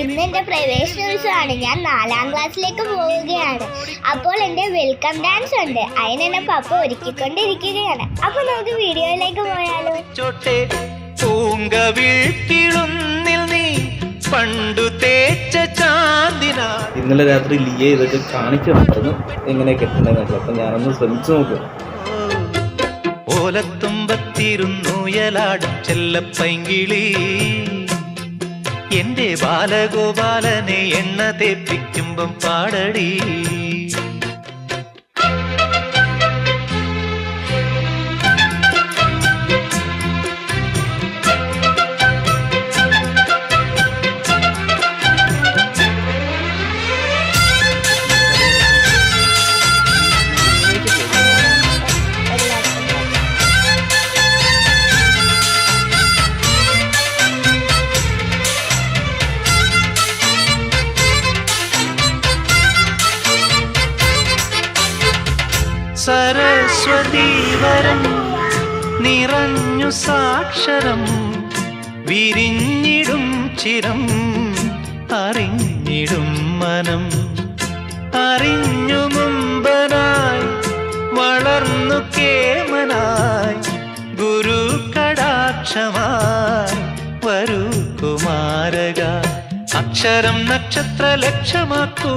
ഇന്ന് എന്റെ പ്രവേശനോത്സവമാണ്. ഞാൻ നാലാം ക്ലാസ്സിലേക്ക് പോവുകയാണ്. അപ്പോൾ എന്റെ വെൽക്കം ഡാൻസ് ഉണ്ട്. അതിനെന്നെ പപ്പ ഒരുക്കിക്കൊണ്ടിരിക്കുകയാണ്. അപ്പോൾ നമുക്ക് വീഡിയോയിലേക്ക് പോയാലോ? ഇന്നലെ രാത്രി ലിയെ ഇതൊക്കെ കാണിച്ചു എങ്ങനെ കെട്ടണമെന്നൊക്കെ അപ്പം ഞാനൊന്ന് ശ്രമിച്ചു നോക്കും. ഓലത്തുമ്പത്തിരുന്നുയലാടും ചെല്ലപ്പൈങ്കിളി. എന്റെ ബാലഗോപാലനെ എണ്ണ തേപ്പിക്കുമ്പം പാടടി. സരസ്വതീവരം നിറഞ്ഞു സാക്ഷരം വിരിഞ്ഞിടും ചിരം അറിഞ്ഞിടും മനം. അറിഞ്ഞു മുമ്പനായി വളർന്നു കേമനായി ഗുരു കടാക്ഷമായി വരൂ കുമാരക. അക്ഷരം നക്ഷത്ര ലക്ഷ്യമാക്കൂ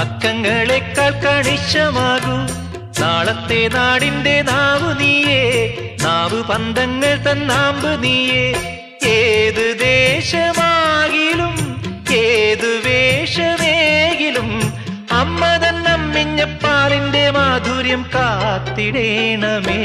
അക്കങ്ങളെക്കാൾ കണിശമാകൂ. നാളത്തെ നാടിന്റെ നാവു നീയേ നാവ് പന്തങ്ങൾ തന്നാമ്പ് നീയേ. ഏത് ദേശമാകിലും ഏത് വേഷമേകിലും അമ്മ തന്നമ്മിഞ്ഞപ്പാലിന്റെ മാധുര്യം കാത്തിടേണമേ.